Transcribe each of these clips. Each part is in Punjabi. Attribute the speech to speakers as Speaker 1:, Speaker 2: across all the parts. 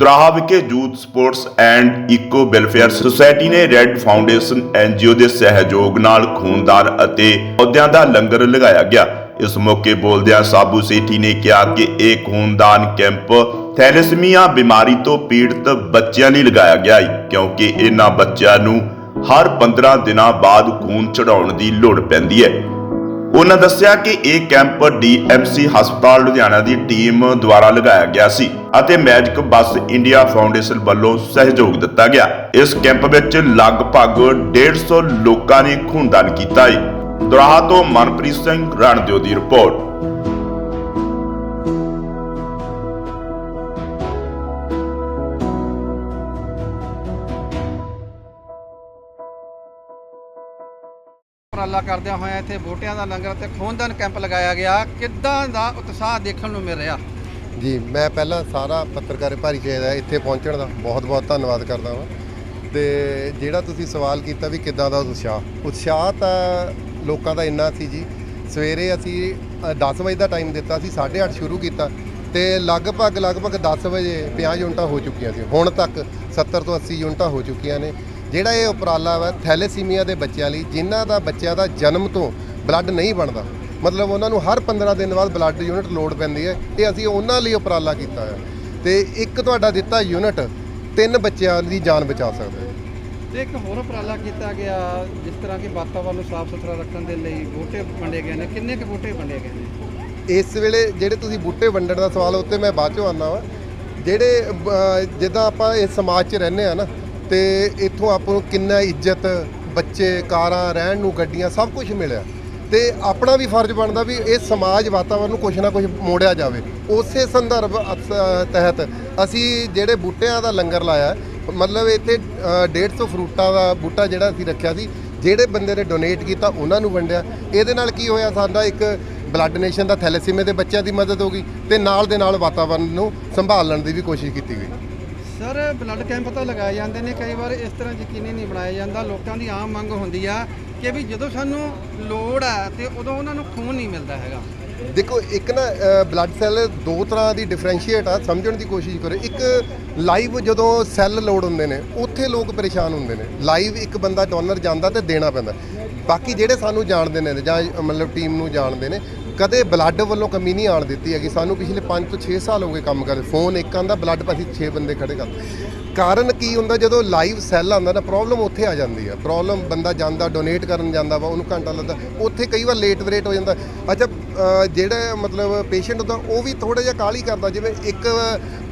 Speaker 1: ਦਰਾਹਾ ਵਿਖੇ youth sports and eco welfare society ਨੇ ਰੈੱਡ ਫਾਊਂਡੇਸ਼ਨ ਐਨਜੀਓ ਦੇ ਸਹਿਯੋਗ ਨਾਲ ਖੂਨਦਾਨ ਅਤੇ ਪੌਦਿਆਂ ਦਾ ਲੰਗਰ ਲਗਾਇਆ ਗਿਆ। ਇਸ ਮੌਕੇ ਬੋਲਦਿਆਂ ਸਾਬੂ ਸੇਠੀ ਨੇ ਕਿਹਾ ਕਿ ਇਹ ਖੂਨਦਾਨ ਕੈਂਪ ਥੈਲੇਸੀਮੀਆ ਬਿਮਾਰੀ ਤੋਂ ਪੀੜਤ ਬੱਚਿਆਂ ਲਈ ਲਗਾਇਆ ਗਿਆ ਹੈ, ਕਿਉਂਕਿ ਇਹਨਾਂ ਬੱਚਿਆਂ ਨੂੰ ਹਰ 15 ਦਿਨਾਂ ਬਾਅਦ ਖੂਨ ਚੜਾਉਣ ਦੀ ਲੋੜ ਪੈਂਦੀ ਹੈ। ਉਹਨਾਂ ਦੱਸਿਆ ਕਿ ਇਹ ਕੈਂਪ ਡੀਐਮਸੀ ਹਸਪਤਾਲ ਲੁਧਿਆਣਾ ਦੀ ਟੀਮ ਦੁਆਰਾ ਲਗਾਇਆ ਗਿਆ ਸੀ ਅਤੇ ਮੈਜਿਕ ਬੱਸ ਇੰਡੀਆ ਫਾਊਂਡੇਸ਼ਨ ਵੱਲੋਂ ਸਹਿਯੋਗ ਦਿੱਤਾ ਗਿਆ। ਇਸ ਕੈਂਪ ਵਿੱਚ ਲਗਭਗ 150 ਲੋਕਾਂ ਨੇ ਖੂਨਦਾਨ ਕੀਤਾ ਹੈ। ਦੁਰਾਹਾ ਤੋਂ ਮਨਪ੍ਰੀਤ ਸਿੰਘ ਰਣਦਿਓ ਦੀ ਰਿਪੋਰਟ।
Speaker 2: ਉਪਰਾਲਾ ਕਰਦਿਆਂ ਹੋਇਆ ਇੱਥੇ ਬੂਟਿਆਂ ਦਾ ਲੰਗਰ ਤੇ ਖੂਨਦਾਨ ਕੈਂਪ ਲਗਾਇਆ ਗਿਆ। ਕਿੱਦਾਂ ਦਾ ਉਤਸ਼ਾਹ ਦੇਖਣ ਨੂੰ ਮਿਲ ਰਿਹਾ?
Speaker 3: ਜੀ ਮੈਂ ਪਹਿਲਾਂ ਸਾਰਾ ਪੱਤਰਕਾਰ ਭਾਈਚਾਰੇ ਦਾ ਇੱਥੇ ਪਹੁੰਚਣ ਦਾ। ਬਹੁਤ-ਬਹੁਤ ਧੰਨਵਾਦ ਕਰਦਾ ਹਾਂ ਤੇ ਜਿਹੜਾ ਤੁਸੀਂ ਸਵਾਲ ਕੀਤਾ ਵੀ ਕਿੱਦਾਂ ਦਾ ਉਤਸ਼ਾਹ? ਉਤਸ਼ਾਹ ਤਾਂ ਲੋਕਾਂ ਦਾ ਇੰਨਾ ਸੀ ਜੀ। ਸਵੇਰੇ ਅਸੀਂ ਅ, 10 ਵਜੇ ਦਾ ਟਾਈਮ ਦਿੱਤਾ ਸੀ 8:30 ਸ਼ੁਰੂ ਕੀਤਾ। ਤੇ ਲਗਭਗ ਲਗਭਗ 10 ਵਜੇ 50 ਯੂਨਿਟਾਂ ਹੋ ਚੁੱਕੀਆਂ ਸੀ। ਹੁਣ ਤੱਕ 70 ਤੋਂ 80 ਯੂਨਿਟਾਂ ਹੋ ਚੁੱਕੀਆਂ ਨੇ। ਜਿਹੜਾ ਇਹ ਉਪਰਾਲਾ ਵਾ ਥੈਲੇਸੀਮੀਆ ਦੇ ਬੱਚਿਆਂ ਲਈ ਜਿਨ੍ਹਾਂ ਦਾ ਬੱਚਿਆਂ ਦਾ ਜਨਮ ਤੋਂ ਬਲੱਡ ਨਹੀਂ ਬਣਦਾ। ਮਤਲਬ ਉਹਨਾਂ ਨੂੰ ਹਰ 15 ਦਿਨ ਬਾਅਦ ਬਲੱਡ ਯੂਨਿਟ ਲੋਡ ਪੈਂਦੀ ਹੈ। ਇਹ ਅਸੀਂ ਉਹਨਾਂ ਲਈ ਉਪਰਾਲਾ ਕੀਤਾ ਹੈ। ਤੇ ਇੱਕ ਤੁਹਾਡਾ ਦਿੱਤਾ ਯੂਨਿਟ ਤਿੰਨ ਬੱਚਿਆਂ ਦੀ ਜਾਨ ਬਚਾ ਸਕਦਾ ਹੈ।
Speaker 2: ਤੇ ਇੱਕ ਹੋਰ ਉਪਰਾਲਾ ਕੀਤਾ ਗਿਆ ਜਿਸ ਤਰ੍ਹਾਂ ਕਿ ਵਾਤਾਵਰਨ ਨੂੰ ਸਾਫ਼ ਸੁਥਰਾ ਰੱਖਣ ਦੇ ਲਈ ਬੂਟੇ ਵੰਡੇ ਗਏ ਨੇ। ਕਿੰਨੇ ਕੁ ਬੂਟੇ ਵੰਡੇ ਗਏ ਨੇ?
Speaker 3: ਇਸ ਵੇਲੇ ਜਿਹੜੇ ਤੁਸੀਂ ਬੂਟੇ ਵੰਡਣ ਦਾ ਸਵਾਲ ਉੱਤੇ ਮੈਂ ਬਾਅਦ ਚੋਂ ਆਉਂਦਾ ਵਾਂ। ਜਿਹੜੇ ਜਿੱਦਾਂ ਆਪਾਂ ਇਸ ਸਮਾਜ 'ਚ ਰਹਿੰਦੇ ਆ ਨਾ ਤੇ ਇੱਥੋਂ ਆਪਾਂ ਨੂੰ ਕਿੰਨਾ ਇੱਜ਼ਤ ਬੱਚੇ ਕਾਰਾਂ ਰਹਿਣ ਨੂੰ ਗੱਡੀਆਂ ਸਭ ਕੁਝ ਮਿਲਿਆ। ਤੇ ਆਪਣਾ ਵੀ ਫਰਜ਼ ਬਣਦਾ ਵੀ ਇਹ ਸਮਾਜ ਵਾਤਾਵਰਨ ਨੂੰ ਕੁਝ ਨਾ ਕੁਝ ਮੋੜਿਆ ਜਾਵੇ। ਉਸੇ ਸੰਦਰਭ ਅਸ- ਤਹਿਤ ਅਸੀਂ ਜਿਹੜੇ ਬੂਟਿਆਂ ਦਾ ਲੰਗਰ ਲਾਇਆ ਮਤਲਬ ਇੱਥੇ ਅ, 150 ਫਰੂਟਾਂ ਦਾ ਬੂਟਾ ਜਿਹੜਾ ਅਸੀਂ ਰੱਖਿਆ ਸੀ ਜਿਹੜੇ ਬੰਦੇ ਨੇ ਡੋਨੇਟ ਕੀਤਾ ਉਹਨਾਂ ਨੂੰ ਵੰਡਿਆ। ਇਹਦੇ ਨਾਲ ਕੀ ਹੋਇਆ ਸਾਡਾ ਇੱਕ ਬਲੱਡ ਡੋਨੇਸ਼ਨ ਦਾ ਥੈਲੇਸੀਮੇ ਦੇ ਬੱਚਿਆਂ ਦੀ ਮਦਦ ਹੋ ਗਈ ਤੇ ਨਾਲ ਦੇ ਨਾਲ ਵਾਤਾਵਰਨ ਨੂੰ ਸੰਭਾਲਣ ਦੀ ਵੀ ਕੋਸ਼ਿਸ਼ ਕੀਤੀ ਗਈ।
Speaker 2: ਸਰ ਬਲੱਡ ਕੈਂਪ ਤਾਂ ਲਗਾਏ ਜਾਂਦੇ ਨੇ, ਕਈ ਵਾਰ ਇਸ ਤਰ੍ਹਾਂ ਯਕੀਨੀ ਨਹੀਂ ਬਣਾਇਆ ਜਾਂਦਾ। ਲੋਕਾਂ ਦੀ ਆਮ ਮੰਗ ਹੁੰਦੀ ਆ ਕਿ ਵੀ ਜਦੋਂ ਸਾਨੂੰ ਲੋੜ ਆ ਤੇ ਉਦੋਂ ਉਹਨਾਂ ਨੂੰ ਖੂਨ ਨਹੀਂ ਮਿਲਦਾ ਹੈਗਾ।
Speaker 3: ਦੇਖੋ, ਇੱਕ ਨਾ ਬਲੱਡ ਸੈੱਲ ਦੋ ਤਰ੍ਹਾਂ ਦੀ ਡਿਫਰੈਂਸ਼ੀਏਟ ਆ, ਸਮਝਣ ਦੀ ਕੋਸ਼ਿਸ਼ ਕਰੋ। ਇੱਕ ਲਾਈਵ ਜਦੋਂ ਸੈੱਲ ਲੋਡ ਹੁੰਦੇ ਨੇ, ਉੱਥੇ ਲੋਕ ਪਰੇਸ਼ਾਨ ਹੁੰਦੇ ਨੇ। ਲਾਈਵ ਇੱਕ ਬੰਦਾ ਡੋਨਰ ਜਾਂਦਾ ਤੇ ਦੇਣਾ ਪੈਂਦਾ। ਬਾਕੀ ਜਿਹੜੇ ਸਾਨੂੰ ਜਾਣਦੇ ਨੇ, ਜਾਂ ਮਤਲਬ ਟੀਮ ਨੂੰ ਜਾਣਦੇ ਨੇ ਕਦੇ ਬਲੱਡ ਵੱਲੋਂ ਕਮੀ ਨਹੀਂ ਆਣ ਦਿੱਤੀ ਹੈਗੀ। ਸਾਨੂੰ ਪਿਛਲੇ 5 ਤੋਂ 6 ਸਾਲ ਹੋ ਗਏ ਕੰਮ ਕਰਦੇ ਫੋਨ ਇੱਕ ਆਂਦਾ ਬਲੱਡ ਅਸੀਂ 6 ਬੰਦੇ ਖੜੇ ਕਰਦੇ ਕਾਰਨ ਕੀ ਹੁੰਦਾ, ਜਦੋਂ ਲਾਈਵ ਸੈੱਲ ਆਉਂਦਾ ਨਾ ਪ੍ਰੋਬਲਮ ਉੱਥੇ ਆ ਜਾਂਦੀ ਹੈ ਪ੍ਰੋਬਲਮ ਬੰਦਾ ਜਾਂਦਾ ਡੋਨੇਟ ਕਰਨ ਜਾਂਦਾ ਵਾ, ਉਹਨੂੰ ਘੰਟਾ ਲੱਗਦਾ। ਉੱਥੇ ਕਈ ਵਾਰ ਲੇਟ ਵਰੇਟ ਹੋ ਜਾਂਦਾ। ਅੱਛਾ ਜਿਹੜਾ ਮਤਲਬ ਪੇਸ਼ੈਂਟ ਹੁੰਦਾ, ਉਹ ਵੀ ਥੋੜਾ ਜਿਹਾ ਕਾਹਲੀ ਕਰਦਾ। ਜਿਵੇਂ ਇੱਕ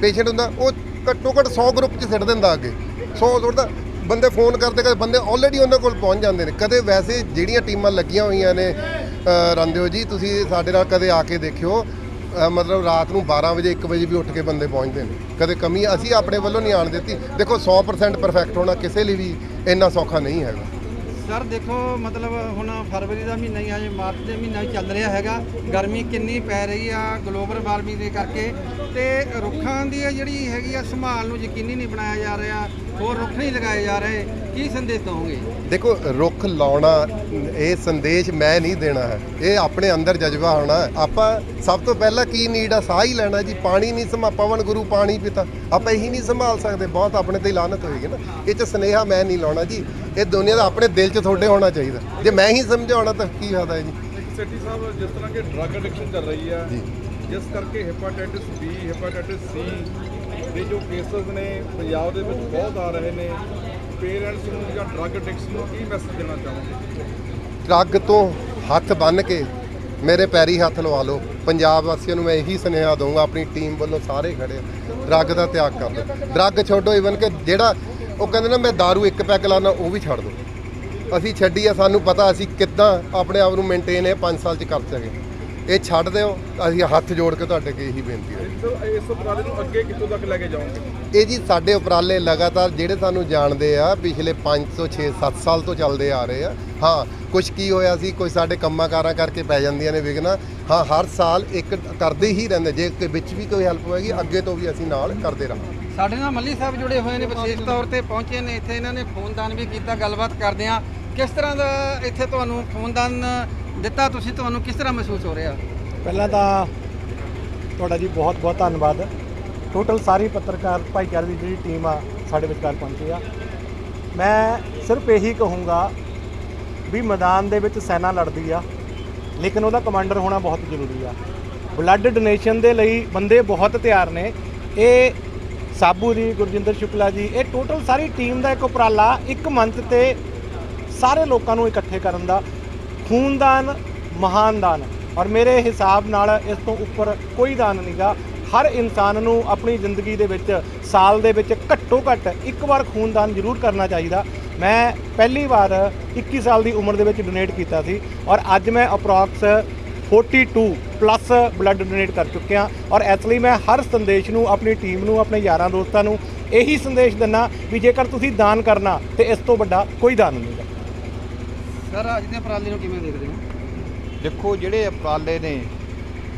Speaker 3: ਪੇਸ਼ੈਂਟ ਹੁੰਦਾ, ਉਹ ਘੱਟੋ ਘੱਟ 100 ਗਰੁੱਪ 'ਚ ਸਿੱਟ ਦਿੰਦਾ ਅੱਗੇ। 100 ਸੁੱਟਦਾ ਬੰਦੇ ਫੋਨ ਕਰਦੇ, ਕਦੇ ਬੰਦੇ ਆਲਰੇਡੀ ਉਹਨਾਂ ਕੋਲ ਪਹੁੰਚ ਜਾਂਦੇ ਨੇ। ਕਦੇ ਵੈਸੇ ਜਿਹੜੀਆਂ ਟੀਮਾਂ ਲੱਗੀਆਂ ਹੋਈਆਂ ਨੇ ਅ, ਰੰਦਿਓ ਜੀ। ਤੁਸੀਂ ਸਾਡੇ ਨਾਲ ਕਦੇ ਆ ਕੇ ਦੇਖਿਓ। ਮਤਲਬ ਰਾਤ ਨੂੰ 12 ਵਜੇ 1 ਵਜੇ ਵੀ ਉੱਠ ਕੇ ਬੰਦੇ ਪਹੁੰਚਦੇ ਨੇ। ਕਦੇ ਕਮੀ ਅਸੀਂ ਆਪਣੇ ਵੱਲੋਂ ਨਹੀਂ ਆਣ ਦਿੱਤੀ। ਦੇਖੋ 100% ਪਰਫੈਕਟ ਹੋਣਾ ਕਿਸੇ ਲਈ ਵੀ ਇੰਨਾ ਸੌਖਾ ਨਹੀਂ ਹੈਗਾ।
Speaker 2: ਸਰ ਦੇਖੋ ਮਤਲਬ ਹੁਣ ਫਰਵਰੀ ਦਾ ਮਹੀਨਾ ਹੀ ਆ ਜੇ ਮਾਰਚ ਦੇ ਮਹੀਨਾ ਹੀ ਚੱਲ ਰਿਹਾ ਹੈਗਾ। ਗਰਮੀ ਕਿੰਨੀ ਪੈ ਰਹੀ ਆ ਗਲੋਬਲ ਵਾਰਮਿੰਗ ਦੇ ਕਰਕੇ। ਤੇ ਰੁੱਖਾਂ ਦੀ ਜਿਹੜੀ ਹੈਗੀ ਆ ਸੰਭਾਲ ਨੂੰ ਯਕੀਨੀ ਨਹੀਂ ਬਣਾਇਆ ਜਾ ਰਿਹਾ। ਹੋਰ ਰੁੱਖ ਨਹੀਂ ਲਗਾਏ ਜਾ ਰਹੇ। ਕੀ ਸੰਦੇਸ਼ ਦਵੋਗੇ?
Speaker 3: ਦੇਖੋ ਰੁੱਖ ਲਾਉਣਾ ਇਹ ਸੰਦੇਸ਼ ਮੈਂ ਨਹੀਂ ਦੇਣਾ ਹੈ। ਇਹ ਆਪਣੇ ਅੰਦਰ ਜਜ਼ਬਾ ਹੋਣਾ। ਆਪਾਂ ਸਭ ਤੋਂ ਪਹਿਲਾਂ ਕੀ ਨੀਡ ਆ? ਸਾਹ ਹੀ ਲੈਣਾ ਜੀ। ਪਾਣੀ ਨਹੀਂ ਸਮਾ ਪਵਨ ਗੁਰੂ ਪਾਣੀ ਪਿਤਾ। ਆਪਾਂ ਇਹੀ ਨਹੀਂ ਸੰਭਾਲ ਸਕਦੇ। ਬਹੁਤ ਆਪਣੇ ਤੇ ਲਾਨਤ ਹੋਏਗੀ ਨਾ। ਇਹ ਚ ਸਨੇਹਾ ਮੈਂ ਨਹੀਂ ਲਾਉਣਾ ਜੀ। ਇਹ ਦੁਨੀਆ ਦਾ ਆਪਣੇ ਦਿਲ 'ਚ ਤੁਹਾਡੇ ਹੋਣਾ ਚਾਹੀਦਾ। ਜੇ ਮੈਂ ਹੀ ਸਮਝਾਉਣਾ ਤਾਂ ਕੀ ਫਾਇਦਾ ਹੈ ਜੀ?
Speaker 4: ਸੈਟੀ ਸਾਹਿਬ ਜਿਸ ਤਰ੍ਹਾਂ ਕਿ ਡਰੱਗ ਐਡਿਕਸ਼ਨ ਚੱਲ ਰਹੀ ਹੈ
Speaker 3: ਜੀ।
Speaker 4: ਜਿਸ ਕਰਕੇ ਹੈਪਾਟਾਈਟਿਸ ਬੀ ਹੈਪਾਟਾਈਟਿਸ ਸੀ ਦੇ ਜੋ ਕੇਸਸ ਨੇ ਪੰਜਾਬ ਦੇ ਵਿੱਚ ਬਹੁਤ ਆ ਰਹੇ ਨੇ ਪੇਰੈਂਟਸ ਨੂੰ ਜਾਂ ਡਰੱਗ ਐਡਿਕਸ਼ਨ ਨੂੰ ਕੀ ਮੈਸੇਜ ਦੇਣਾ ਚਾਹੋਗੇ?
Speaker 3: ਟਰੱਕ ਤੋਂ ਹੱਥ ਬੰਨ ਕੇ ਮੇਰੇ ਪੈਰੀ ਹੱਥ ਲਵਾ ਲਓ। ਪੰਜਾਬ ਵਾਸੀਆਂ ਨੂੰ ਮੈਂ ਇਹੀ ਸੁਨੇਹਾ ਦਊਂਗਾ, ਆਪਣੀ ਟੀਮ ਵੱਲੋਂ ਸਾਰੇ ਖੜੇ ਡਰੱਗ ਦਾ ਤਿਆਗ ਕਰ ਲਓ। ਡਰੱਗ ਛੱਡੋ ਇਵਨ ਕਿ ਜਿਹੜਾ, ਉਹ ਕਹਿੰਦੇ ਨਾ ਮੈਂ दारू ਇੱਕ ਪੈਕ ਲਾਣਾ ਉਹ ਵੀ ਛੱਡ ਦਿਓ। ਅਸੀਂ ਛੱਡੀ ਆ, ਸਾਨੂੰ ਪਤਾ ਅਸੀਂ ਕਿੱਦਾਂ ਆਪਣੇ ਆਪ ਨੂੰ ਮੇਨਟੇਨ ਇਹ 5 ਸਾਲ ਚ ਕਰ ਸਕੇ। ਇਹ ਛੱਡ ਦਿਓ ਅਸੀਂ ਹੱਥ ਜੋੜ ਕੇ ਤੁਹਾਡੇ ਅੱਗੇ ਇਹੀ ਬੇਨਤੀ ਹੈ।
Speaker 4: ਇਸ ਇਸ ਉਪਰਾਲੇ ਨੂੰ ਅੱਗੇ ਕਿੱਥੋਂ ਤੱਕ ਲੈ ਕੇ ਜਾਓਗੇ?
Speaker 3: ਇਹ ਜੀ ਸਾਡੇ ਉਪਰਾਲੇ ਲਗਾਤਾਰ ਜਿਹੜੇ ਸਾਨੂੰ ਜਾਣਦੇ ਆ ਪਿਛਲੇ 5 ਤੋਂ 6 7 ਸਾਲ ਤੋਂ ਚੱਲਦੇ ਆ ਰਹੇ ਆ। ਹਾਂ ਕੁਝ ਕੀ ਹੋਇਆ ਸੀ ਕੋਈ ਸਾਡੇ ਕੰਮਾਂ ਕਾਰਾਂ ਕਰਕੇ ਪੈ ਜਾਂਦੀਆਂ ਨੇ ਵਿਗਨਾ ਹਾਂ ਹਰ ਸਾਲ ਇੱਕ ਕਰਦੇ ਹੀ ਰਹਿੰਦੇ ਜੇ ਕਿ ਵਿੱਚ ਵੀ ਕੋਈ ਹੈਲਪ ਹੋਏਗੀ ਅੱਗੇ ਤੋਂ ਵੀ ਅਸੀਂ ਨਾਲ ਕਰਦੇ ਰਹਾਂਗੇ।
Speaker 2: ਸਾਡੇ ਨਾਲ ਮੱਲੀ ਸਾਹਿਬ ਜੁੜੇ ਹੋਏ ਨੇ ਵਿਸ਼ੇਸ਼ ਤੌਰ ਤੇ ਪਹੁੰਚੇ ਨੇ ਇੱਥੇ ਇਹਨਾਂ ਨੇ ਖੂਨਦਾਨ ਵੀ ਕੀਤਾ ਗੱਲਬਾਤ ਕਰਦੇ ਆ। ਕਿਸ ਤਰ੍ਹਾਂ ਦਾ ਇੱਥੇ ਤੁਹਾਨੂੰ ਖੂਨਦਾਨ ਦਿੱਤਾ, ਤੁਸੀਂ ਤੁਹਾਨੂੰ ਕਿਸ ਤਰ੍ਹਾਂ ਮਹਿਸੂਸ ਹੋ ਰਿਹਾ?
Speaker 5: ਪਹਿਲਾਂ ਤਾਂ ਤੁਹਾਡਾ ਜੀ ਬਹੁਤ ਬਹੁਤ ਧੰਨਵਾਦ। ਟੋਟਲ ਸਾਰੀ ਪੱਤਰਕਾਰ ਭਾਈਚਾਰੇ ਦੀ ਜਿਹੜੀ ਟੀਮ ਆ, ਸਾਡੇ ਵਿਚਕਾਰ ਪਹੁੰਚੀ ਆ। ਮੈਂ ਸਿਰਫ ਇਹੀ ਕਹੂੰਗਾ ਵੀ ਮੈਦਾਨ ਦੇ ਵਿੱਚ ਸੈਨਾ ਲੜਦੀ ਆ, ਲੇਕਿਨ ਉਹਦਾ ਕਮਾਂਡਰ ਹੋਣਾ ਬਹੁਤ ਜ਼ਰੂਰੀ ਆ। ਬਲੱਡ ਡੋਨੇਸ਼ਨ ਦੇ ਲਈ ਬੰਦੇ ਬਹੁਤ ਤਿਆਰ ਨੇ। ਇਹ ਸਾਬੂ ਜੀ, ਗੁਰਜਿੰਦਰ ਸ਼ੁਕਲਾ ਜੀ, ਇਹ ਟੋਟਲ ਸਾਰੀ ਟੀਮ ਦਾ ਇੱਕ ਉਪਰਾਲਾ ਇੱਕ ਮੰਚ ਤੇ ਸਾਰੇ ਲੋਕਾਂ ਨੂੰ ਇਕੱਠੇ ਕਰਨ ਦਾ। ਖੂਨਦਾਨ, ਮਹਾਨ ਦਾਨ। ਔਰ ਮੇਰੇ ਹਿਸਾਬ ਨਾਲ ਇਸ ਤੋਂ ਉੱਪਰ ਕੋਈ ਦਾਨ ਨਹੀਂਗਾ ਹਰ ਇਨਸਾਨ ਨੂੰ ਆਪਣੀ ਜ਼ਿੰਦਗੀ ਦੇ ਵਿੱਚ, ਸਾਲ ਦੇ ਵਿੱਚ ਘੱਟੋ ਘੱਟ ਇੱਕ ਵਾਰ ਖੂਨਦਾਨ ਜ਼ਰੂਰ ਕਰਨਾ ਚਾਹੀਦਾ। ਮੈਂ ਪਹਿਲੀ ਵਾਰ 21 ਸਾਲ ਦੀ ਉਮਰ ਦੇ ਵਿੱਚ ਡੋਨੇਟ ਕੀਤਾ ਸੀ ਔਰ ਅੱਜ ਮੈਂ ਅਪਰੋਕਸ 42 ਪਲੱਸ ਬਲੱਡ ਡੋਨੇਟ ਕਰ ਚੁੱਕਿਆ ਔਰ ਇਸ ਲਈ ਮੈਂ ਹਰ ਸੰਦੇਸ਼ ਨੂੰ, ਆਪਣੀ ਟੀਮ ਨੂੰ, ਆਪਣੇ ਯਾਰਾਂ ਦੋਸਤਾਂ ਨੂੰ ਇਹੀ ਸੰਦੇਸ਼ ਦਿੰਨਾ ਵੀ ਜੇਕਰ ਤੁਸੀਂ ਦਾਨ ਕਰਨਾ, ਤੇ ਇਸ ਤੋਂ ਵੱਡਾ ਕੋਈ ਦਾਨ ਨਹੀਂ ਹੈ
Speaker 2: ਸਰ ਅੱਜ ਦੇ ਉਪਰਾਲੇ ਨੂੰ ਕਿਵੇਂ ਦੇਖਦੇ ਹੋ?
Speaker 6: ਦੇਖੋ ਜਿਹੜੇ ਉਪਰਾਲੇ ਨੇ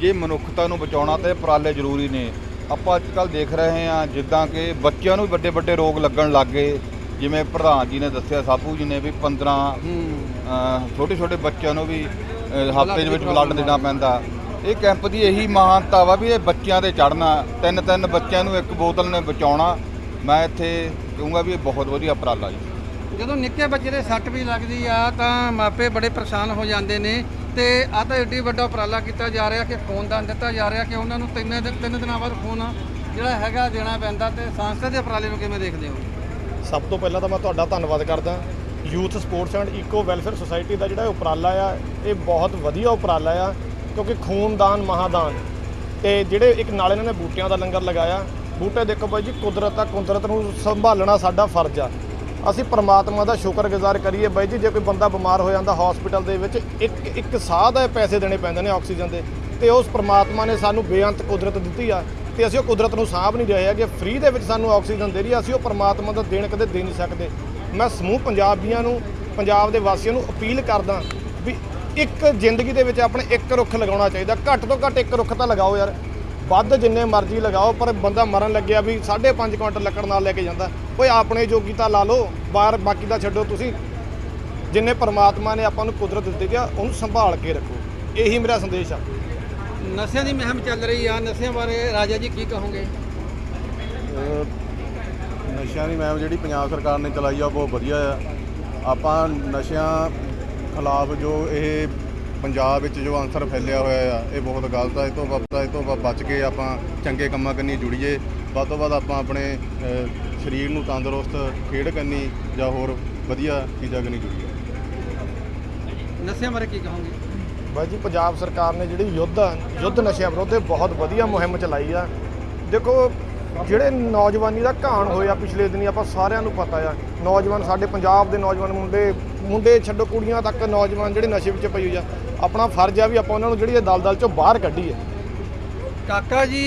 Speaker 6: ਜੇ ਮਨੁੱਖਤਾ ਨੂੰ ਬਚਾਉਣਾ ਤੇ ਉਪਰਾਲੇ ਜ਼ਰੂਰੀ ਨੇ। ਆਪਾਂ ਅੱਜ ਕੱਲ ਦੇਖ ਰਹੇ ਹਾਂ ਜਿੱਦਾਂ ਕਿ ਬੱਚਿਆਂ ਨੂੰ ਵੀ ਵੱਡੇ ਵੱਡੇ ਰੋਗ ਲੱਗਣ ਲੱਗ ਗਏ। ਜਿਵੇਂ ਪ੍ਰਧਾਨ ਜੀ ਨੇ ਦੱਸਿਆ ਸਾਬੂ ਜੀ ਨੇ ਵੀ 15 ਛੋਟੇ ਛੋਟੇ ਬੱਚਿਆਂ ਨੂੰ ਵੀ ਹਫ਼ਤੇ ਦੇ ਵਿੱਚ ਬਲੱਡ ਦੇਣਾ ਪੈਂਦਾ। ਇਹ ਕੈਂਪ ਦੀ ਇਹੀ ਮਹਾਨਤਾ ਵਾ ਵੀ ਇਹ ਬੱਚਿਆਂ ਤੇ ਚੜਨਾ ਤਿੰਨ ਤਿੰਨ ਬੱਚਿਆਂ ਨੂੰ ਇੱਕ ਬੋਤਲ ਨੇ ਬਚਾਉਣਾ। ਮੈਂ ਇੱਥੇ ਕਹੂੰਗਾ ਵੀ ਇਹ ਬਹੁਤ ਵਧੀਆ ਉਪਰਾਲਾ ਜੀ।
Speaker 2: ਜਦੋਂ ਨਿੱਕੇ ਬੱਚੇ ਦੇ ਸੱਟ ਵੀ ਲੱਗਦੀ ਆ ਤਾਂ ਮਾਪੇ ਬੜੇ ਪਰੇਸ਼ਾਨ ਹੋ ਜਾਂਦੇ ਨੇ ਤੇ ਆ ਤਾਂ ਏਡੀ ਵੱਡਾ ਉਪਰਾਲਾ ਕੀਤਾ ਜਾ ਰਿਹਾ ਕਿ ਖੂਨਦਾਨ ਦਿੱਤਾ ਜਾ ਰਿਹਾ ਕਿ ਉਹਨਾਂ ਨੂੰ ਤਿੰਨ ਦਿਨ ਤਿੰਨ ਦਿਨਾਂ ਬਾਅਦ ਖੂਨ ਜਿਹੜਾ ਹੈਗਾ ਦੇਣਾ ਪੈਂਦਾ ਤੇ ਸੰਸਥਾ ਦੇ ਉਪਰਾਲੇ ਨੂੰ ਕਿਵੇਂ ਦੇਖਦੇ ਹੋ?
Speaker 5: ਸਭ ਤੋਂ ਪਹਿਲਾਂ ਤਾਂ ਮੈਂ ਤੁਹਾਡਾ ਧੰਨਵਾਦ ਕਰਦਾ। Youth sports and eco welfare society ਦਾ ਜਿਹੜਾ ਉਪਰਾਲਾ ਆ, ਇਹ ਬਹੁਤ ਵਧੀਆ ਉਪਰਾਲਾ ਆ, ਕਿਉਂਕਿ ਖੂਨਦਾਨ ਮਹਾਦਾਨ। ਤੇ ਜਿਹੜੇ ਇੱਕ ਨਾਲੇ ਇਹਨਾਂ ਨੇ ਬੂਟਿਆਂ ਦਾ ਲੰਗਰ ਲਗਾਇਆ, ਬੂਟੇ ਦੇਖੋ ਭਾਈ ਜੀ, ਕੁਦਰਤ ਆ, ਕੁਦਰਤ ਨੂੰ ਸੰਭਾਲਣਾ ਸਾਡਾ ਫਰਜ਼ ਆ। ਅਸੀਂ ਪਰਮਾਤਮਾ ਦਾ ਸ਼ੁਕਰਗੁਜ਼ਾਰ ਕਰੀਏ ਬਾਈ ਜੀ, ਜੇ ਕੋਈ ਬੰਦਾ ਬਿਮਾਰ ਹੋ ਜਾਂਦਾ ਹਸਪੀਟਲ ਦੇ ਵਿੱਚ, ਇੱਕ ਇੱਕ ਸਾਹ ਦਾ ਪੈਸੇ ਦੇਣੇ ਪੈਂਦੇ ਨੇ ਆਕਸੀਜਨ ਦੇ, ਤੇ ਉਸ ਪਰਮਾਤਮਾ ਨੇ ਸਾਨੂੰ ਬੇਅੰਤ ਕੁਦਰਤ ਦਿੱਤੀ ਆ, ਤੇ ਅਸੀਂ ਉਹ ਕੁਦਰਤ ਨੂੰ ਸਾਂਭ ਨਹੀਂ ਰਹੇ ਹੈਗੇ ਫ੍ਰੀ ਦੇ ਵਿੱਚ ਸਾਨੂੰ ਆਕਸੀਜਨ ਦੇ ਰਹੀ ਆ, ਅਸੀਂ ਉਹ ਪਰਮਾਤਮਾ ਦਾ ਦੇਣ ਕਦੇ ਦੇ ਨਹੀਂ ਸਕਦੇ। ਮੈਂ ਸਮੂਹ ਪੰਜਾਬੀਆਂ ਨੂੰ, ਪੰਜਾਬ ਦੇ ਵਾਸੀਆਂ ਨੂੰ ਅਪੀਲ ਕਰਦਾ ਵੀ ਇੱਕ ਜ਼ਿੰਦਗੀ ਦੇ ਵਿੱਚ ਆਪਣੇ ਇੱਕ ਰੁੱਖ ਲਗਾਉਣਾ ਚਾਹੀਦਾ, ਘੱਟ ਤੋਂ ਘੱਟ ਇੱਕ ਰੁੱਖ ਤਾਂ ਲਗਾਓ ਯਾਰ। ਵੱਧ ਜਿੰਨੇ ਮਰਜ਼ੀ ਲਗਾਓ, ਪਰ ਬੰਦਾ ਮਰਨ ਲੱਗਿਆ ਵੀ 5.5 ਕੁਇੰਟਲ ਲੱਕੜ ਨਾਲ ਲੈ ਕੇ ਜਾਂਦਾ। ਓਏ ਆਪਣੇ ਜੋਗੀ ਤਾਂ ਲਾ ਲਓ ਬਾਹਰ ਬਾਕੀ ਦਾ ਛੱਡੋ ਤੁਸੀਂ। ਜਿੰਨੇ ਪ੍ਰਮਾਤਮਾ ਨੇ ਆਪਾਂ ਨੂੰ ਕੁਦਰਤ ਦਿੱਤੀ ਆ ਉਹਨੂੰ ਸੰਭਾਲ ਕੇ ਰੱਖੋ। ਇਹੀ ਮੇਰਾ ਸੰਦੇਸ਼ ਆ।
Speaker 2: ਨਸ਼ਿਆਂ ਦੀ ਮੁਹਿੰਮ ਚੱਲ ਰਹੀ ਆ ਨਸ਼ਿਆਂ ਬਾਰੇ ਰਾਜਾ ਜੀ ਕੀ ਕਹੋਗੇ?
Speaker 7: ਨਸ਼ਿਆਂ ਦੀ ਮੁਹਿੰਮ ਜਿਹੜੀ ਪੰਜਾਬ ਸਰਕਾਰ ਨੇ ਚਲਾਈ ਆ ਉਹ ਬਹੁਤ ਵਧੀਆ ਆ। ਆਪਾਂ ਨਸ਼ਿਆਂ ਖਿਲਾਫ ਜੋ ਇਹ ਪੰਜਾਬ ਵਿੱਚ ਜੋ ਅਨਸਰ ਫੈਲਿਆ ਹੋਇਆ ਆ ਇਹ ਬਹੁਤ ਗਲਤ ਆ। ਇਹ ਤੋਂ ਬਚਦਾ ਇਹ ਤੋਂ ਬਚ ਕੇ ਆਪਾਂ ਚੰਗੇ ਕੰਮਾਂ ਕੰਨੀ ਜੁੜੀਏ। ਵੱਧ ਤੋਂ ਵੱਧ ਆਪਾਂ ਆਪਣੇ ਸਰੀਰ ਨੂੰ ਤੰਦਰੁਸਤ ਖੇਡ ਕੰਨੀ ਜਾਂ ਹੋਰ ਵਧੀਆ ਚੀਜ਼ਾਂ ਕੰਨੀ ਜੁੜੀਏ
Speaker 2: ਨਸ਼ਿਆਂ ਬਾਰੇ ਕੀ ਕਹੋਗੇ?
Speaker 5: ਬਾਈ ਜੀ ਪੰਜਾਬ ਸਰਕਾਰ ਨੇ ਜਿਹੜੀ ਯੁੱਧ ਆ, ਯੁੱਧ ਨਸ਼ਿਆਂ ਵਿਰੁੱਧ ਇਹ ਬਹੁਤ ਵਧੀਆ ਮੁਹਿੰਮ ਚਲਾਈ ਆ। ਦੇਖੋ ਜਿਹੜੇ ਨੌਜਵਾਨੀ ਦਾ ਘਾਣ ਹੋਇਆ ਪਿਛਲੇ ਦਿਨੀ ਆਪਾਂ ਸਾਰਿਆਂ ਨੂੰ ਪਤਾ ਆ। ਨੌਜਵਾਨ ਸਾਡੇ ਪੰਜਾਬ ਦੇ ਨੌਜਵਾਨ ਮੁੰਡੇ ਮੁੰਡੇ ਛੱਡੋ ਕੁੜੀਆਂ ਤੱਕ ਨੌਜਵਾਨ ਜਿਹੜੇ ਨਸ਼ੇ ਵਿੱਚ ਪਈ ਹੋਈ ਆ ਆਪਣਾ ਫਰਜ਼ ਆ ਵੀ ਆਪਾਂ ਉਹਨਾਂ ਨੂੰ ਜਿਹੜੀ ਇਹ ਦਲਦਲ ਚੋਂ ਬਾਹਰ ਕੱਢੀਏ।
Speaker 2: ਕਾਕਾ ਜੀ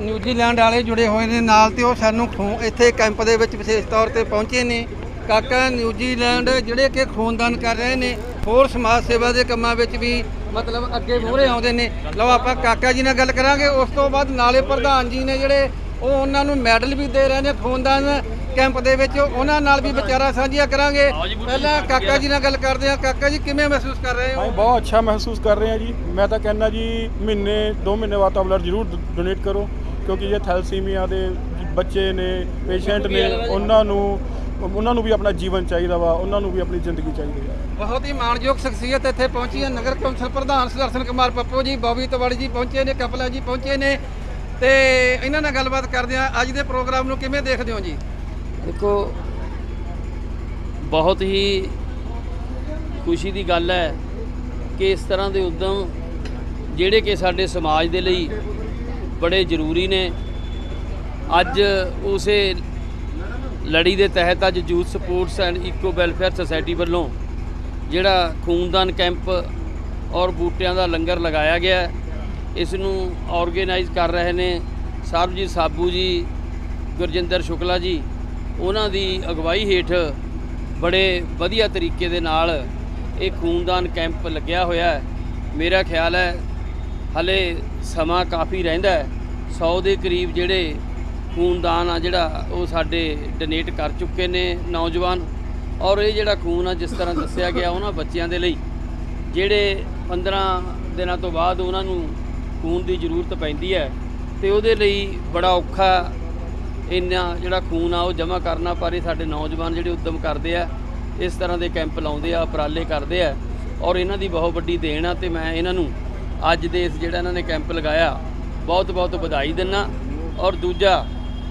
Speaker 2: ਨਿਊਜ਼ੀਲੈਂਡ ਵਾਲੇ ਜੁੜੇ ਹੋਏ ਨੇ ਨਾਲ ਤੇ ਉਹ ਸਾਨੂੰ ਖੂਨ, ਇੱਥੇ ਕੈਂਪ ਦੇ ਵਿੱਚ ਵਿਸ਼ੇਸ਼ ਤੌਰ ਤੇ ਪਹੁੰਚੇ ਨੇ। ਕਾਕਾ ਨਿਊਜ਼ੀਲੈਂਡ ਜਿਹੜੇ ਕਿ ਖੂਨਦਾਨ ਕਰ ਰਹੇ ਨੇ, ਹੋਰ ਸਮਾਜ ਸੇਵਾ ਦੇ ਕੰਮਾਂ ਵਿੱਚ ਵੀ ਮਤਲਬ ਅੱਗੇ ਮੂਹਰੇ ਆਉਂਦੇ ਨੇ। ਲਓ ਆਪਾਂ ਕਾਕਾ ਜੀ ਨਾਲ ਗੱਲ ਕਰਾਂਗੇ, ਉਸ ਤੋਂ ਬਾਅਦ ਨਾਲੇ ਪ੍ਰਧਾਨ ਜੀ ਨੇ ਜਿਹੜੇ ਉਹ ਉਹਨਾਂ ਨੂੰ ਮੈਡਲ ਵੀ ਦੇ ਰਹੇ ਨੇ ਖੂਨਦਾਨ ਕੈਂਪ ਦੇ ਵਿੱਚ। ਉਹਨਾਂ ਨਾਲ ਵੀ ਵਿਚਾਰਾਂ ਸਾਂਝੀਆਂ ਕਰਾਂਗੇ। ਪਹਿਲਾਂ ਕਾਕਾ ਜੀ ਨਾਲ ਗੱਲ ਕਰਦੇ ਹਾਂ। ਕਾਕਾ ਜੀ ਕਿਵੇਂ ਮਹਿਸੂਸ ਕਰ ਰਹੇ ਹੋ?
Speaker 8: ਬਹੁਤ ਅੱਛਾ ਮਹਿਸੂਸ ਕਰ ਰਹੇ ਹਾਂ ਜੀ। ਮੈਂ ਤਾਂ ਕਹਿੰਦਾ ਜੀ ਮਹੀਨੇ 2 ਮਹੀਨੇ ਬਾਅਦ ਤਾਂ ਬਲੱਡ ਜ਼ਰੂਰ ਡੋਨੇਟ ਕਰੋ। ਕਿਉਂਕਿ ਇਹ ਥੈਲਸੀਮੀਆ ਦੇ ਬੱਚੇ ਨੇ ਪੇਸ਼ੈਂਟ ਨੇ ਉਹਨਾਂ ਨੂੰ ਉਹਨਾਂ ਨੂੰ ਵੀ ਆਪਣਾ ਜੀਵਨ ਚਾਹੀਦਾ ਵਾ। ਉਹਨਾਂ ਨੂੰ ਵੀ ਆਪਣੀ ਜ਼ਿੰਦਗੀ ਚਾਹੀਦੀ ਹੈ।
Speaker 2: ਬਹੁਤ ਹੀ ਮਾਣਯੋਗ ਸ਼ਖਸੀਅਤ ਇੱਥੇ ਪਹੁੰਚੀ ਹੈ। ਨਗਰ ਕੌਂਸਲ ਪ੍ਰਧਾਨ ਸੁਦਰਸ਼ਨ ਕੁਮਾਰ ਪੱਪੂ ਜੀ ਬੋਬੀ ਤਵੜੀ ਜੀ ਪਹੁੰਚੇ ਨੇ ਕਪਲਾ ਜੀ ਪਹੁੰਚੇ ਨੇ। ਤੇ ਇਹਨਾਂ ਨਾਲ ਗੱਲਬਾਤ ਕਰਦੇ ਆ ਅੱਜ ਦੇ ਪ੍ਰੋਗਰਾਮ ਨੂੰ ਕਿਵੇਂ ਦੇਖਦੇ ਹੋ ਜੀ?
Speaker 9: ਦੇਖੋ, ਬਹੁਤ ਹੀ ਖੁਸ਼ੀ ਦੀ ਗੱਲ ਹੈ ਕਿ ਇਸ ਤਰ੍ਹਾਂ ਦੇ ਉਦਮ ਜਿਹੜੇ ਕਿ ਸਾਡੇ ਸਮਾਜ ਦੇ ਲਈ ਬੜੇ ਜ਼ਰੂਰੀ ਨੇ। ਅੱਜ ਉਸੇ ਲੜੀ ਦੇ ਤਹਿਤ ਅੱਜ youth sports and eco welfare society ਵੱਲੋਂ ਜਿਹੜਾ ਖੂਨਦਾਨ ਕੈਂਪ ਔਰ ਬੂਟਿਆਂ ਦਾ ਲੰਗਰ ਲਗਾਇਆ ਗਿਆ ਇਸ ਨੂੰ ਆਰਗੇਨਾਈਜ਼ ਕਰ ਰਹੇ ਨੇ ਸਰਬਜੀਤ ਸਾਬੂ ਜੀ, ਗੁਰਜਿੰਦਰ ਸ਼ੁਕਲਾ ਜੀ, ਉਹਨਾਂ ਦੀ ਅਗਵਾਈ ਹੇਠ ਬੜੇ ਵਧੀਆ ਤਰੀਕੇ ਦੇ ਨਾਲ ਇਹ ਖੂਨਦਾਨ ਕੈਂਪ ਲੱਗਿਆ ਹੋਇਆ ਹੈ। ਮੇਰਾ ਖਿਆਲ ਹੈ ਹਲੇ ਸਮਾਂ ਕਾਫੀ ਰਹਿੰਦਾ ਹੈ। 100 ਦੇ ਕਰੀਬ ਜਿਹੜੇ ਖੂਨਦਾਨ ਆ ਜਿਹੜਾ ਉਹ ਸਾਡੇ ਡੋਨੇਟ ਕਰ ਚੁੱਕੇ ਨੇ ਨੌਜਵਾਨ। ਔਰ ਇਹ ਜਿਹੜਾ ਖੂਨ ਆ, ਜਿਸ ਤਰ੍ਹਾਂ ਦੱਸਿਆ ਗਿਆ, ਉਹਨਾਂ ਬੱਚਿਆਂ ਦੇ ਲਈ, ਜਿਹੜੇ 15 ਦਿਨਾਂ ਤੋਂ ਬਾਅਦ ਉਹਨਾਂ ਨੂੰ ਖੂਨ ਦੀ ਜ਼ਰੂਰਤ ਪੈਂਦੀ ਹੈ ਤੇ ਉਹਦੇ ਲਈ ਬੜਾ ਔਖਾ ਇੰਨਾ ਜਿਹੜਾ ਖੂਨ ਆ ਉਹ ਜਮ੍ਹਾਂ ਕਰਨਾ, ਪਰ ਇਹ ਸਾਡੇ ਨੌਜਵਾਨ ਜਿਹੜੇ ਉਦਮ ਕਰਦੇ ਆ, ਇਸ ਤਰ੍ਹਾਂ ਦੇ ਕੈਂਪ ਲਾਉਂਦੇ ਆ, ਉਪਰਾਲੇ ਕਰਦੇ ਆ ਔਰ ਇਹਨਾਂ ਦੀ ਬਹੁਤ ਵੱਡੀ ਦੇਣ ਆ ਤੇ ਮੈਂ ਇਹਨਾਂ ਨੂੰ ਅੱਜ ਦੇ ਇਸ ਜਿਹੜਾ ਇਹਨਾਂ ਨੇ ਕੈਂਪ ਲਗਾਇਆ ਬਹੁਤ ਬਹੁਤ ਵਧਾਈ ਦਿੰਨਾ ਔਰ ਦੂਜਾ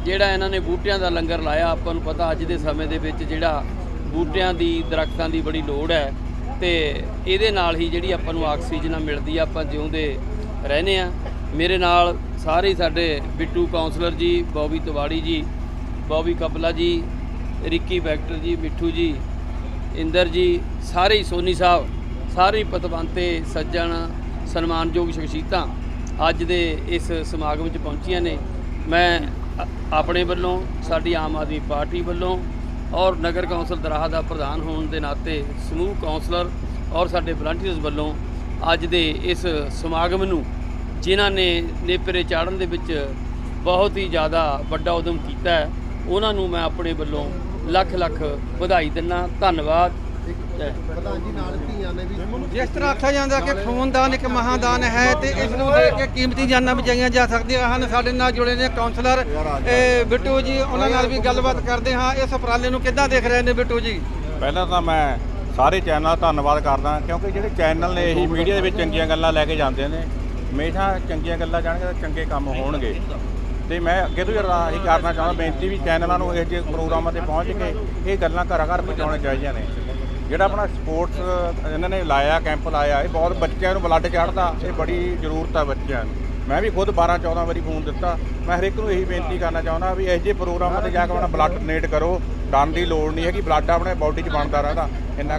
Speaker 9: ਜਿਹੜਾ ਇਹਨਾਂ ਨੇ ਬੂਟਿਆਂ ਦਾ ਲੰਗਰ ਲਾਇਆ, ਆਪਾਂ ਨੂੰ ਪਤਾ ਅੱਜ ਦੇ ਸਮੇਂ ਦੇ ਵਿੱਚ ਜਿਹੜਾ ਬੂਟਿਆਂ ਦੀ, ਦਰਖਤਾਂ ਦੀ ਬੜੀ ਲੋੜ ਹੈ ਤੇ ਇਹਦੇ ਨਾਲ ਹੀ ਜਿਹੜੀ ਆਪਾਂ ਨੂੰ ਆਕਸੀਜਨ ਮਿਲਦੀ ਆ, ਆਪਾਂ ਜਿਉਂਦੇ ਰਹਨੇ ਆ। ਮੇਰੇ ਨਾਲ ਸਾਰੇ ਸਾਡੇ ਬਿੱਟੂ ਕਾਉਂਸਲਰ ਜੀ, ਬੌਬੀ ਤਿਵਾੜੀ ਜੀ, ਬੌਬੀ ਕਪਲਾ ਜੀ, ਰਿੱਕੀ ਵੈਕਟਰ ਜੀ, ਮਿੱਠੂ ਜੀ, ਇੰਦਰ ਜੀ, ਸਾਰੇ ਸੋਨੀ ਸਾਹਿਬ, ਸਾਰੇ ਪਤਵੰਤੇ, ਸੱਜਣ, ਸਨਮਾਨਯੋਗ ਸ਼ਖਸੀਅਤਾਂ ਅੱਜ ਦੇ ਇਸ ਸਮਾਗਮ 'ਚ ਪਹੁੰਚੀਆਂ ਨੇ। ਮੈਂ ਆਪਣੇ ਵੱਲੋਂ, ਸਾਡੀ ਆਮ ਆਦਮੀ ਪਾਰਟੀ ਵੱਲੋਂ ਔਰ ਨਗਰ ਕੌਂਸਲ ਦਰਾਹਾ ਦਾ ਪ੍ਰਧਾਨ ਹੋਣ ਦੇ ਨਾਤੇ ਸਮੂਹ ਕੌਂਸਲਰ ਔਰ ਸਾਡੇ ਵਲੰਟੀਅਰਸ ਵੱਲੋਂ ਅੱਜ ਦੇ ਇਸ ਸਮਾਗਮ ਨੂੰ ਜਿਨ੍ਹਾਂ ਨੇ ਨੇਪਰੇ ਚਾੜਨ ਦੇ ਵਿੱਚ ਬਹੁਤ ਹੀ ਜ਼ਿਆਦਾ ਵੱਡਾ ਉਦਮ ਕੀਤਾ ਹੈ ਉਹਨਾਂ ਨੂੰ ਮੈਂ ਆਪਣੇ ਵੱਲੋਂ ਲੱਖ ਲੱਖ ਵਧਾਈ ਦਿੰਦਾ ਧੰਨਵਾਦ। ਜੈ
Speaker 3: ਪ੍ਰਧਾਨ ਜੀ ਨਾਲ ਧੀਆਂ ਨੇ ਵੀ
Speaker 2: ਜਿਸ ਤਰ੍ਹਾਂ ਆਖਿਆ ਜਾਂਦਾ ਕਿ ਖੂਨਦਾਨ ਇੱਕ ਮਹਾਦਾਨ ਹੈ ਤੇ ਇਸ ਨੂੰ ਦੇਖ ਕੇ ਕੀਮਤੀ ਜਾਨਾਂ ਬਚਾਈਆਂ ਜਾ ਸਕਦੀਆਂ ਹਨ। ਸਾਡੇ ਨਾਲ ਜੁੜੇ ਨੇ ਕਾਉਂਸਲਰ ਇਹ ਬਿੱਟੂ ਜੀ ਉਹਨਾਂ ਨਾਲ ਵੀ ਗੱਲਬਾਤ ਕਰਦੇ ਹਾਂ। ਇਸ ਉਪਰਾਲੇ ਨੂੰ ਕਿੱਦਾਂ ਦੇਖ ਰਹੇ ਨੇ ਬਿੱਟੂ ਜੀ?
Speaker 10: ਪਹਿਲਾਂ ਤਾਂ ਮੈਂ ਸਾਰੇ ਚੈਨਲ ਦਾ ਧੰਨਵਾਦ ਕਰਦਾ ਕਿਉਂਕਿ ਜਿਹੜੇ ਚੈਨਲ ਨੇ ਇਹੀ ਮੀਡੀਆ ਦੇ ਵਿੱਚ ਚੰਗੀਆਂ ਗੱਲਾਂ ਲੈ ਕੇ ਜਾਂਦੇ ਨੇ, ਹਮੇਸ਼ਾ ਚੰਗੀਆਂ ਗੱਲਾਂ ਜਾਣਗੇ ਤਾਂ ਚੰਗੇ ਕੰਮ ਹੋਣਗੇ। ਤੇ ਮੈਂ ਅੱਗੇ ਤੋਂ ਜਿਹੜਾ ਇਹ ਕਰਨਾ ਚਾਹੁੰਦਾ, ਬੇਨਤੀ ਵੀ ਚੈਨਲਾਂ ਨੂੰ ਇਹ ਜਿਹੇ ਪ੍ਰੋਗਰਾਮਾਂ ਤੇ ਪਹੁੰਚ ਕੇ ਇਹ ਗੱਲਾਂ ਘਰਾਂ ਘਰ ਪਹੁੰਚਾਉਣੀਆਂ ਚਾਹੀਦੀਆਂ ਨੇ। ਜਿਹੜਾ ਆਪਣਾ ਸਪੋਰਟਸ, ਇਹਨਾਂ ਨੇ ਲਾਇਆ, ਕੈਂਪ ਲਾਇਆ, ਇਹ ਬਹੁਤ ਬੱਚਿਆਂ ਨੂੰ ਬਲੱਡ ਚੜ੍ਹਦਾ, ਇਹ ਬੜੀ ਜ਼ਰੂਰਤ ਆ ਬੱਚਿਆਂ ਨੂੰ। ਮੈਂ ਵੀ ਖੁਦ 12 14 ਵਾਰੀ ਫੋਨ ਦਿੱਤਾ, ਮੈਂ ਹਰੇਕ ਨੂੰ ਇਹੀ ਬੇਨਤੀ ਕਰਨਾ ਚਾਹੁੰਦਾ ਵੀ ਇਹੋ ਜਿਹੇ ਪ੍ਰੋਗਰਾਮਾਂ ਤੇ ਜਾ ਕੇ ਆਪਣਾ ਬਲੱਡ ਡੋਨੇਟ ਕਰੋ ਡਰਨ ਦੀ ਲੋੜ ਨਹੀਂ ਹੈਗੀ, ਬਲੱਡ ਆਪਣੇ ਬਾਡੀ 'ਚ ਬਣਦਾ ਰਹਿੰਦਾ, ਇੰਨਾ